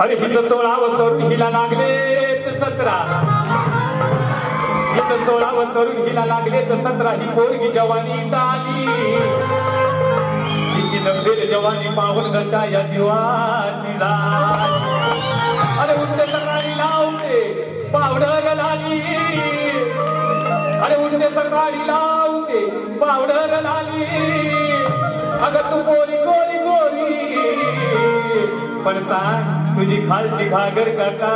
अरे हिचं सोळा वसरून हिला लागले सतरा. हिचं सोळा वसरून हिला लागले सतरा. ही पोरगी जवानी आली हिची नंदेल जवानी पाहून दशा या जीवाची लाज अरे उठते सकाळी लावते पावडर लाली. अरे उठते सकाळी लावते पावडर लाली. अगं तू गोरी गोरी गोरी. पण सांग तुझी खालची घागर का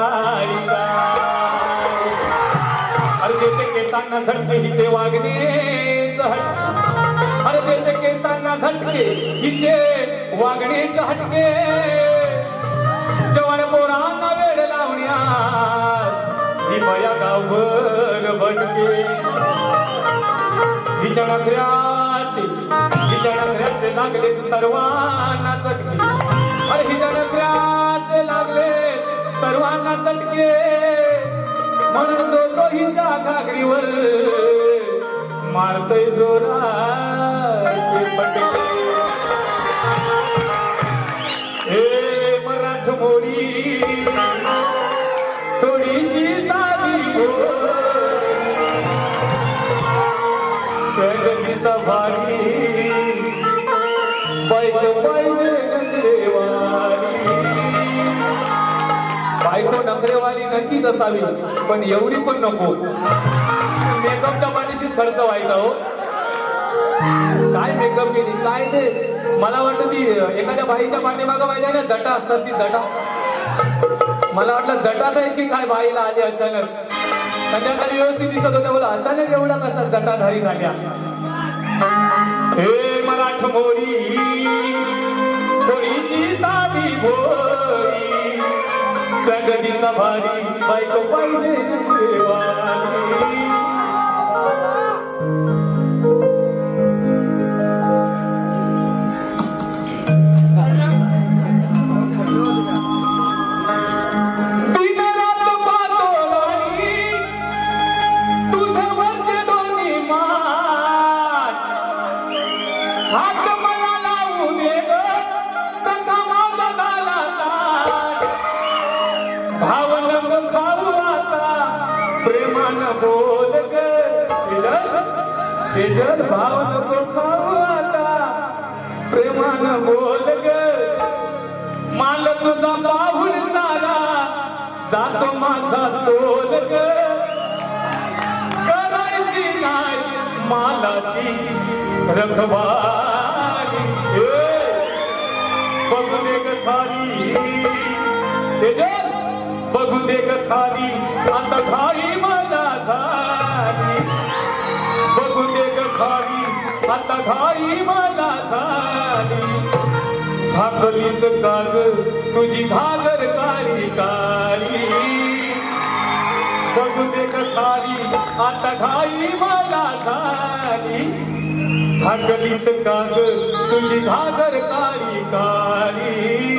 अरे देते केसांना झटके हिचे वागणे झटके. अरे देते केसांना झटके हिचे वागणे झटके. जवान पोरांना वेळ लावण्या ही मया गावभर भटके हिच्या नखऱ्याचे हिच्या नखऱ्याचे लागले सर्वांना चटके. अरे हिच्या नखऱ्या सर्वांना चटके. म्हणून जो तो हिच्या घागरीवर. मारतय जोराचे पटके हे मराठ थोडीशी साधी सगळीचा भारी बायको पाहिजे बायको नखरेवाली नक्कीच असावी पण एवढी पण नको. मेकअपच्या पाठीशीच खर्च व्हायचा हो. काय मेकअप केली काय ते? मला वाटतं ती एखाद्या बाईच्या पाठीमागं माहिती आहे ना जटा असतात ती जटा. मला वाटलं जटाच आहे की काय बाईला आली अचानक. संध्याकाळी व्यवस्थित दिसत होत्या बोला अचानक एवढा कसा जटाधारी झाल्या? हे मराठ मोरी थोडीशी साधी भोरी स्वगतीचा भारी बायको पाहिजे देवानी. तेजल भाव नको खाऊ आता प्रेमानं बोल ग. माल तुझा पाहुल सारा जातो माझा तोल ग. करायची नाही मालाची रखवारी बघू दे ग खाली तेजल बघू दे ग खाली आता खारी आता घाई मला झाली. झाकलीच काग तुझी घागर काळी काळी बघू दे ग आता घाई मला झाली. झाकलीच काग तुझी घागर काळी काळी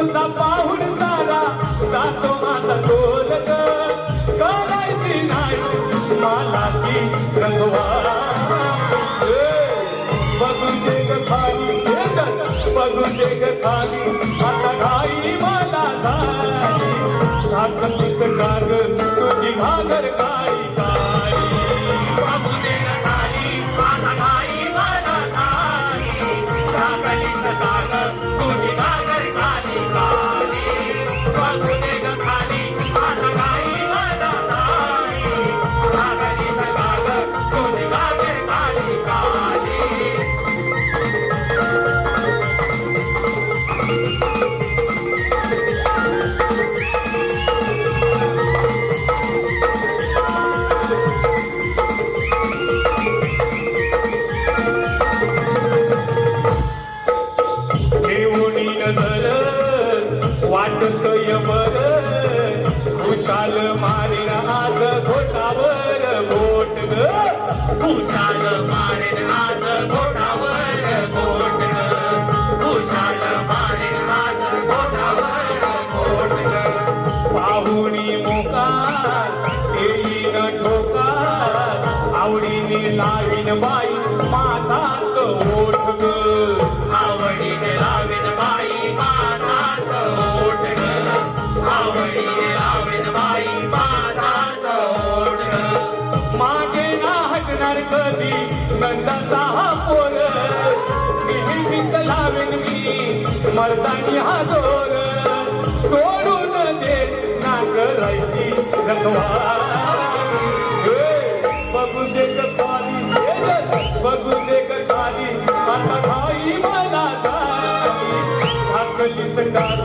मालक तुझा पाहून झाला जातो माझा तोल करायची नाही मालाची रखवाली. बघून दे ग खाली हे दे ग खाली मारिला आज घोटावर घोट घोटा मर्दानी हा जोर सोडून दे ना करायची रखवारी बघू दे गाली बघू दे गाली आता भाई मनाचा धाकलीच डाग